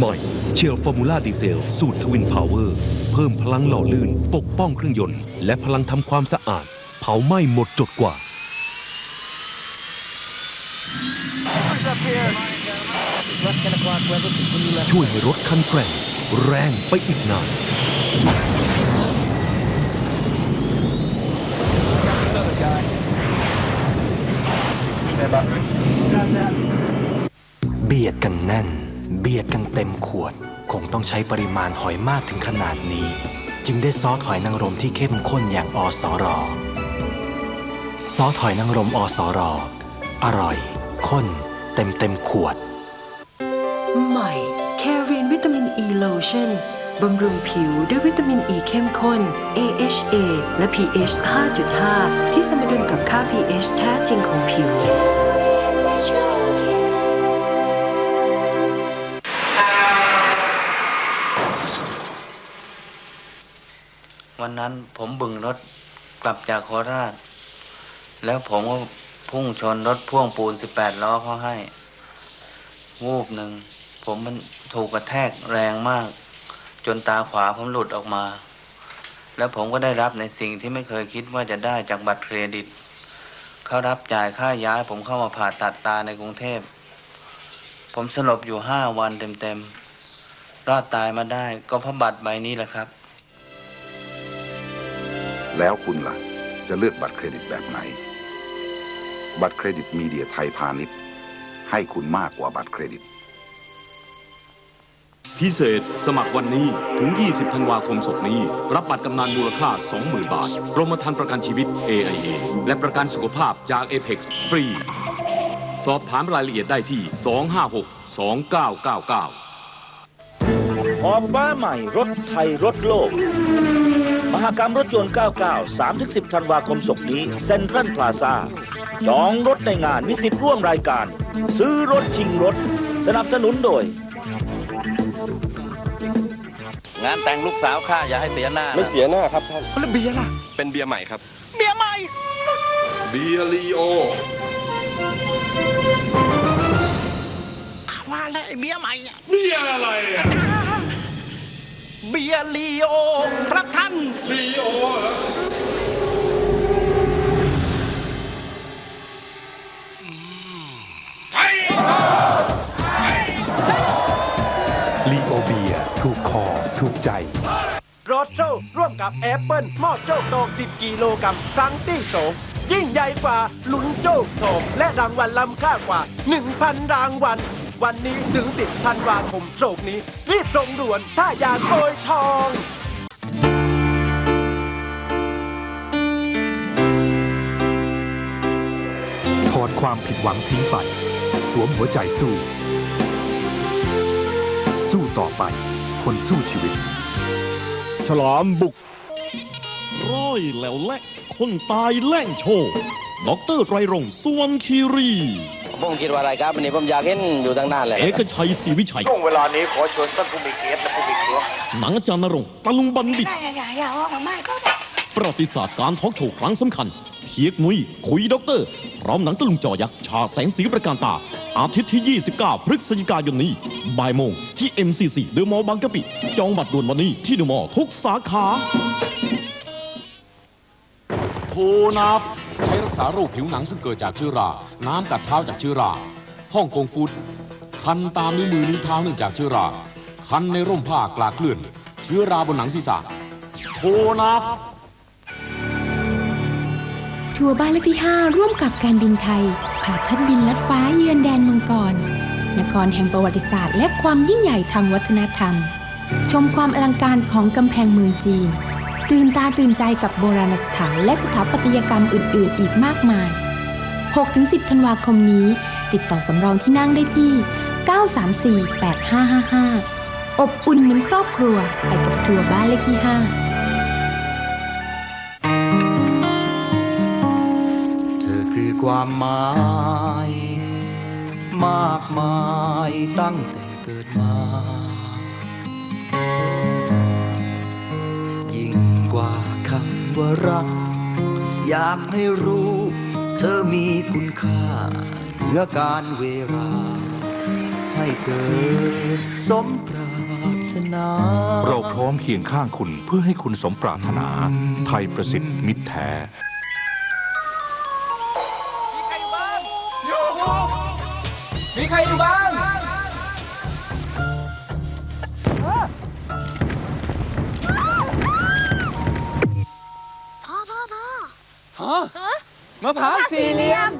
ใหม่เชลฟอร์มูล่าดีเซล สูตรทวินพาวเวอร์ เพิ่มพลังหล่อลื่น ปกป้องเครื่องยนต์ และพลังทำความสะอาด เผาไหม้หมดจดกว่า ช่วยให้รถคันแกร่ง แรงไปอีกนาน เบียดกันแน่น เบียดกันเต็มขวด คงต้องใช้ปริมาณหอยมากถึงขนาดนี้ จึงได้ซอสหอยนางรมที่เข้มข้นอย่างอสรอซอสหอยนางรมอสรออร่อย ข้น เต็มเต็มขวด ใหม่แครีนวิตามินอีโลชั่นบำรุงผิวด้วยวิตามินอีเข้มข้น AHA และ pH 5.5 ที่สมดุลกับค่า pH แท้จริงของผิว วันนั้น ผมบึงรถกลับจากโคราช แล้วผมก็พุ่งชนรถพ่วงปูน18ล้อเขาให้ วูบหนึ่ง ผมมันถูกกระแทกแรงมาก จนตาขวาผมหลุดออกมา แล้วผมก็ได้รับในสิ่งที่ไม่เคยคิดว่าจะได้จากบัตรเครดิต เขารับจ่ายค่าย้ายผมเข้ามาผ่าตัดตาในกรุงเทพ ผมสลบอยู่ห้าวันเต็มๆรอดตายมาได้ก็เพราะบัตรใบนี้แหละครับ แล้วคุณล่ะ จะเลือกบัตรเครดิตแบบไหน บัตรเครดิตมีเดียไทยพาณิชย์ ให้คุณมากกว่าบัตรเครดิต พิเศษสมัครวันนี้ถึง 20 ธันวาคมศกนี้ รับบัตรกำนันมูลค่า 20,000 บาทกรมธรรม์ประกันชีวิต AIA และประกันสุขภาพจาก Apex ฟรี สอบถามรายละเอียดได้ที่ 256 2999ขอบฟ้าใหม่รถไทยรถโลก มหกรรมรถยนต์ 99 3-10 ธันวาคมศกนี้เซ็นทรัลพลาซาจองรถในงานมีสิทธิ์ร่วมรายการ ซื้อรถชิงรถ สนับสนุนโดย งานแต่งลูกสาวข้าอย่าให้เสียหน้าไม่นะเสียหน้าครับท่านแล้วเบียร์ล่ะ เป็นเบียร์ใหม่ครับ เบียร์ใหม่ เบียร์ลีโอว่าแล้วไอ้เบียร์ใหม่ เบียร์อะไรอะ เบียร์ลีโอครับ ท่านลีโอเบียถูกคอถูกใจรถโชว์ร่วมกับแอปเปิลมอบโชคโตก10 กิโลกรัมครั้งที่สองยิ่งใหญ่กว่าลุ้นโชคโตกและรางวัลล้ำค่ากว่า 1,000 รางวัล วันนี้ถึง 10 ธันวาคมโศกนี้ รีบส่งด่วนถ้าอยากโกยทอง ความผิดหวังทิ้งไป สวมหัวใจสู้ สู้ต่อไป คนสู้ชีวิต ฉลามบุก ร้อยแล้วแหละคนตายแล่งโชว์ด็อกเตอร์ไตรรงค์สุวรรณคีรี ผมคิดว่าอะไรครับวันนี้ผมอยากเห็นอยู่ตั้งนานเลยเอกชัยศรีวิชัย ช่วงเวลานี้ขอเชิญท่านผู้มีเกียรติและผู้มีเกียรติหนังอาจารย์นรงค์ตะลุงบัณฑิตอย่าอย่าอย่าออกมาไม่ก็ ประวัติศาสตร์การทอล์กโชว์ครั้งสำคัญเทียกมุย คุยด็อกเตอร์ พร้อมหนังตะลุงจอยักษ์ชาแสงสีประการตา อาทิตย์ที่ 29 พฤศจิกายนนี้บ่ายโมงที่ MCC เดอะมอลล์บางกะปิ จองบัตรด่วนวันนี้ที่เดอะมอลล์ทุกสาขาโทนาฟใช้รักษาโรคผิวหนังซึ่งเกิดจากเชื้อรา น้ำกัดเท้าจากเชื้อราฮ่องกงฟูดคันตามนิ้วมือนิ้วเท้าเนื่องจากเชื้อรา คันในร่มผ้ากลากเลื่อน เชื้อราบนหนังศีรษะโทนาฟ ทัวร์บ้านเลขที่ 5 ร่วมกับการบินไทยพาท่านบินลัดฟ้าเยือนแดนมังกร นครแห่งประวัติศาสตร์ และความยิ่งใหญ่ทางวัฒนธรรม ชมความอลังการของกำแพงเมืองจีน ตื่นตาตื่นใจกับโบราณสถานและสถาปัตยกรรมอื่น ๆ อีกมากมาย 6-10 ธันวาคมนี้ ติดต่อสำรองที่นั่งได้ที่ 934-8555 อบอุ่นเหมือนครอบครัว ไปกับทัวร์บ้านเลขที่ 5 ความหมาย มากมายตั้งแต่เกิดมา ยิ่งกว่าคำว่ารัก อยากให้รู้ เธอมีคุณค่าเหนือการเวลาให้เกิดสมปรารถนา เราพร้อมเคียงข้างคุณเพื่อให้คุณสมปรารถนา ไทยประสิทธิ์มิตรแท้ ใครอยู่บ้างพ่อพ่อพ่อฮะมะพร้าวสี่เหลี่ยม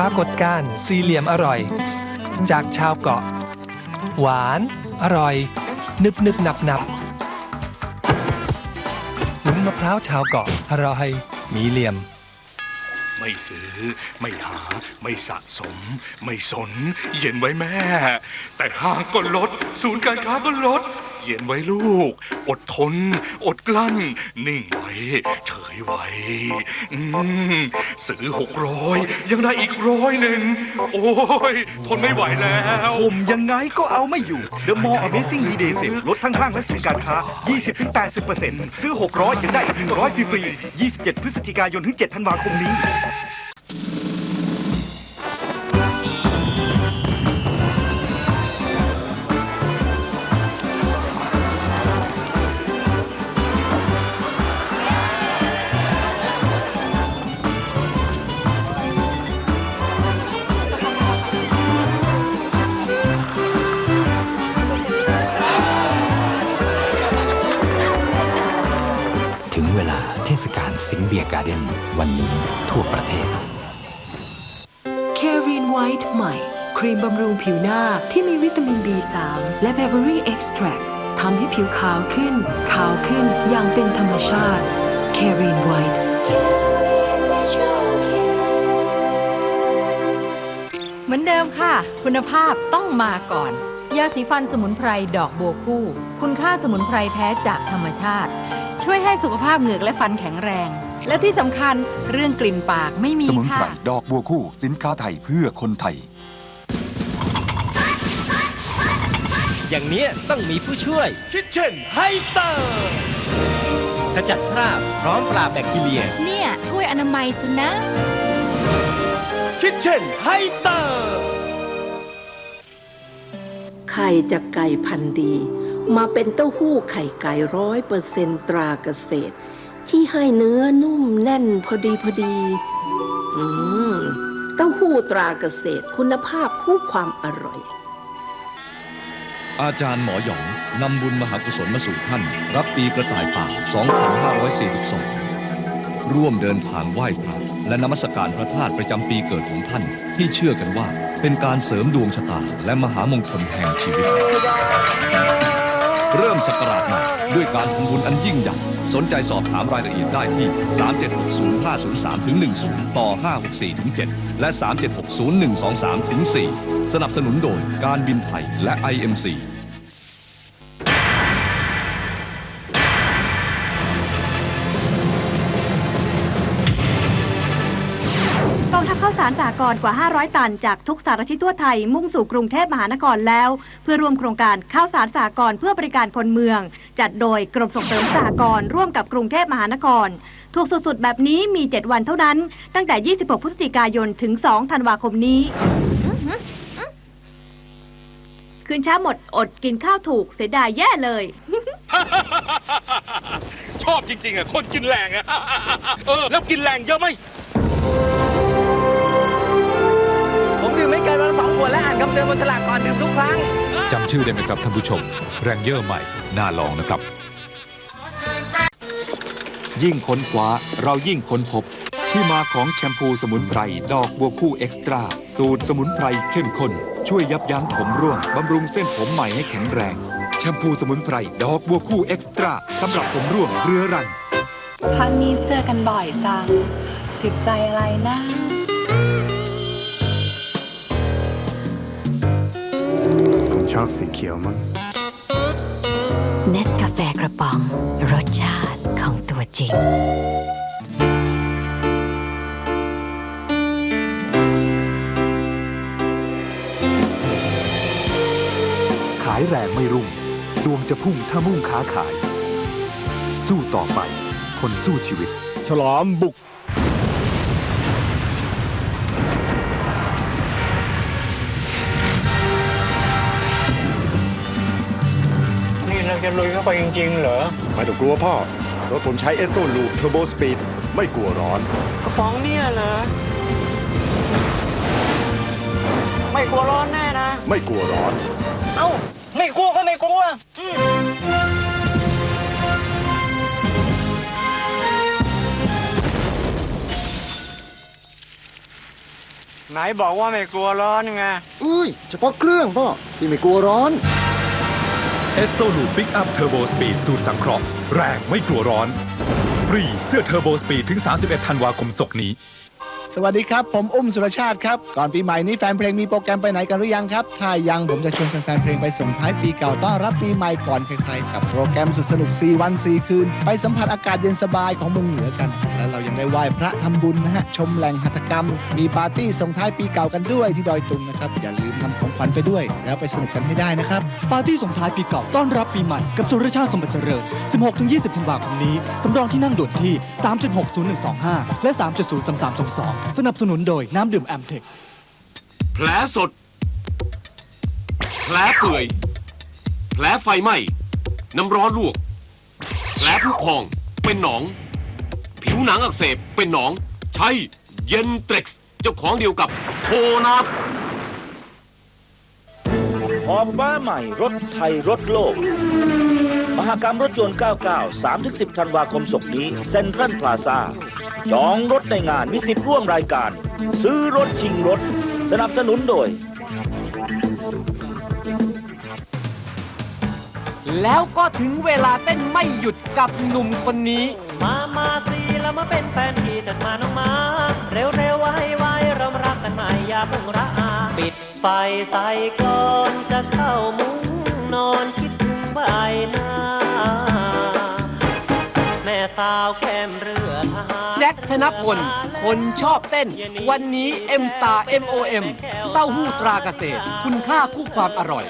รากฏการณ์สี่เหลี่ยมอร่อย จากชาวเกาะ หวาน อร่อย นึบนึบหนับหนับวุ้นมะพร้าวชาวเกาะอร่อยมีเหลี่ยม ไม่ซื้อ ไม่หา ไม่สะสม ไม่สน เย็นไว้แม่ แต่ห้างก็ลด ศูนย์การค้าก็ลด เย็นไว้ลูก อดทน อดกลั้น นิ่งไว้ เฉยไว้ซื้อหกร้อยยังได้อีกร้อยหนึ่ง โอ้ย ทนไม่ไหวแล้วผมยังไงก็เอาไม่อยู่ The More Amazing d Day Sale ลดทั้งห้างและศูนย์การค้า 20-80%ซื้อ 600 ยังได้อีก100 ฟรีๆ27 พฤศจิกายนถึง 7 ธันวาคมนี้ ครีมบำรุงผิวหน้าที่มีวิตามิน B3 และ Berry Extract ทำให้ผิวขาวขึ้น ขาวขึ้นอย่างเป็นธรรมชาติแครีนไวท์เหมือนเดิมค่ะ คุณภาพต้องมาก่อน ยาสีฟันสมุนไพรดอกบัวคู่ คุณค่าสมุนไพรแท้จากธรรมชาติ ช่วยให้สุขภาพเหงือกและฟันแข็งแรง และที่สำคัญเรื่องกลิ่นปากไม่มีสมุนไพค่ะรดอกบัวคู่สินค้าไทยเพื่อคนไทย อย่างเนี้ยต้องมีผู้ช่วย คิดเช่นไฮเตอร์ขจัดคราบพร้อมปราบแบคทีเรีย เนี่ยถ้วยอนามัยจุนะ คิดเช่นไฮเตอร์ไข่จากไก่พันธุ์ดี มาเป็นเต้าหู้ไข่ไก่ร้อยเปอร์เซนตราเกษตร ที่ให้เนื้อนุ่มแน่นพอดีพอดี อืม เต้าหู้ตราเกษตรคุณภาพคู่ความอร่อย อาจารย์หมอหยองนำบุญมหากุศลมาสู่ท่าน รับปีกระต่ายป่า 2542 ร่วมเดินทางไหว้พระและนมัสการพระธาตุประจำปีเกิดของท่าน ที่เชื่อกันว่าเป็นการเสริมดวงชะตาและมหามงคลแห่งชีวิต เริ่มสักราชใหม่ด้วยการทำบุญอันยิ่งใหญ่ สนใจสอบถามรายละเอียดได้ที่ 3760503-10 ต่อ 564 7 และ 3760 123 4 สนับสนุนโดยการบินไทยและ IMC ข้าวสารสากรกว่า 500 ตัน จากทุกสารทิศทั่วไทยมุ่งสู่กรุงเทพมหานครแล้ว เพื่อร่วมโครงการข้าวสารสากรเพื่อบริการคนเมือง จัดโดยกรมส่งเสริมสากรร่วมกับกรุงเทพมหานคร ถูกสุดๆแบบนี้มี 7 วันเท่านั้น ตั้งแต่ 26 พฤศจิกายนถึง 2 ธันวาคมนี้คืนช้าหมดอดกินข้าวถูกเสียดายแย่เลย ชอบจริงๆอะคนกินแรงอะเออแล้วกินแรงเยอะไหม ไม่เกินวันละสองขวดและอ่านคำเตือนบนฉลากก่อนดื่มทุกครั้ง จำชื่อได้ไหมครับท่านผู้ชม แรงเยอร์ใหม่ น่าลองนะครับ ยิ่งค้นคว้าเรายิ่งค้นพบ ที่มาของแชมพูสมุนไพร ดอกบัวคู่เอ็กซ์ตร้าสูตรสมุนไพรเข้มข้น ช่วยยับยั้งผมร่วงบำรุงเส้นผมใหม่ให้แข็งแรง แชมพูสมุนไพร ดอกบัวคู่เอ็กซ์ตร้าสำหรับผมร่วงเรื้อรังพักนี้เจอกันบ่อยจังติดใจอะไรนะ ชอบสีเขียวมั้ง เนสกาแฟกระป๋อง รสชาติของตัวจริงายแรงไม่รุ่ง ดวงจะพุ่งถ้ามุ่งค้าขาย สู้ต่อไป คนสู้ชีวิต ฉลามบุก จะลุยเข้าไปจริง ๆ เหรอ ไม่ต้องกลัวพ่อ รถผมใช้เอสโซลูเทอร์โบสปีดไม่กลัวร้อน กระป๋องเนี่ยเหรอ ไม่กลัวร้อนแน่นะ ไม่กลัวร้อน เอ้า ไม่กลัวก็ไม่กลัวอืมไหนบอกว่าไม่กลัวร้อนไง อุ้ย เฉพาะเครื่องพ่อที่ไม่กลัวร้อน เอสโซลูปิกอัพเทอร์โบสปีดสูตรสังเคราะห์แรงไม่กลัวร้อน ฟรีเสื้อเทอร์โบสปีดถึง 31 ธันวาคมศกนี้ สวัสดีครับ ผมอุ้มสุรชาติครับ ก่อนปีใหม่นี้แฟนเพลงมีโปรแกรมไปไหนกันหรือยังครับ ถ้ายังผมจะชวนแฟนๆเพลงไปส่งท้ายปีเก่าต้อนรับปีใหม่ก่อนใครๆกับโปรแกรมสุดสนุก 4 วัน 4 คืน ไปสัมผัสอากาศเย็นสบายของเมืองเหนือกัน ยังได้ไหว้พระทำบุญนะฮะชมแหล่งหัตถกรรม มีปาร์ตี้ส่งท้ายปีเก่ากันด้วยที่ดอยตุงนะครับอย่าลืมนำของขวัญไปด้วย แล้วไปสนุกกันให้ได้นะครับปาร์ตี้ส่งท้ายปีเก่าต้อนรับปีใหม่กับสุรชาติสมบัติเจริญ 16-20ธันวาคมนี้สำรองที่นั่งด่วนที่ 3.60125 และ 3.03322 สนับสนุนโดยน้ำดื่มแอมเทคแผลสด แผลเปื่อย แผลไฟไหม้ น้ำร้อนลวก แผลผุพอง เป็นหนอง ผิวหนังอักเสบเป็นหนอง ใช่เย็นเทร็กซ์เจ้าของเดียวกับโทนาฟขอบฟ้าใหม่รถไทยรถโลก มหกรรมรถยนต์ 99 3-10 ธันวาคมศกนี้เซ็นทรัลพลาซาจองรถในงานมีสิทธิ์ร่วมรายการ ซื้อรถชิงรถ สนับสนุนโดย แล้วก็ถึงเวลาเต้นไม่หยุดกับหนุ่มคนนี้ มา มาสิ แล้วมาเป็นแฟนพี่เถิดมาน้องมา เร็วเร็วไวไวเรามารักกันใหม่อย่าเพิ่งระอาปิดไฟใส่กลอนจะเข้ามุ้งนอนคิดถึงใบหน้า แม่สาวแก้มเรือทหาร แจ็คธนพล คนชอบเต้น วันนี้ M Star MOM เต้าหู้ตราเกษตร คุณค่าคู่ความอร่อย